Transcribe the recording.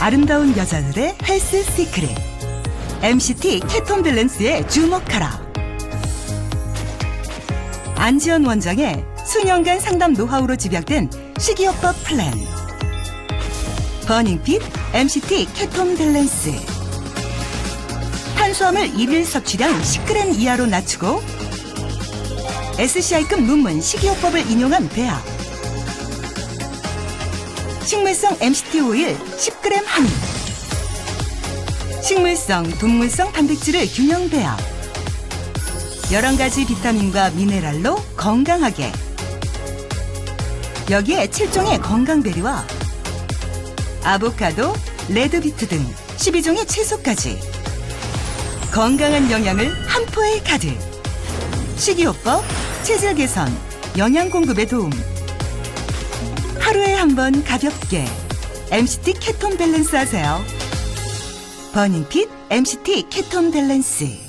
아름다운 여자들의 헬스 시크릿. MCT 케톤 밸런스에 주목하라. 안지연 원장의 수년간 상담 노하우로 집약된 식이요법 플랜. 버닝핏 MCT 케톤 밸런스. 탄수화물 일일 섭취량 10g 이하로 낮추고 SCI급 논문 식이요법을 인용한 배합 식물성 MCT 오일 10g 함유 식물성, 동물성 단백질을 균형 배합. 11가지 비타민과 미네랄로 건강하게. 여기에 7종의 건강베리와 아보카도, 레드비트 등 12종의 채소까지. 건강한 영양을 한 포에 가득. 식이요법, 체질 개선, 영양 공급에 도움 하루에 한 번 가볍게. MCT 케톤 밸런스 하세요. 버닝핏 MCT 케톤 밸런스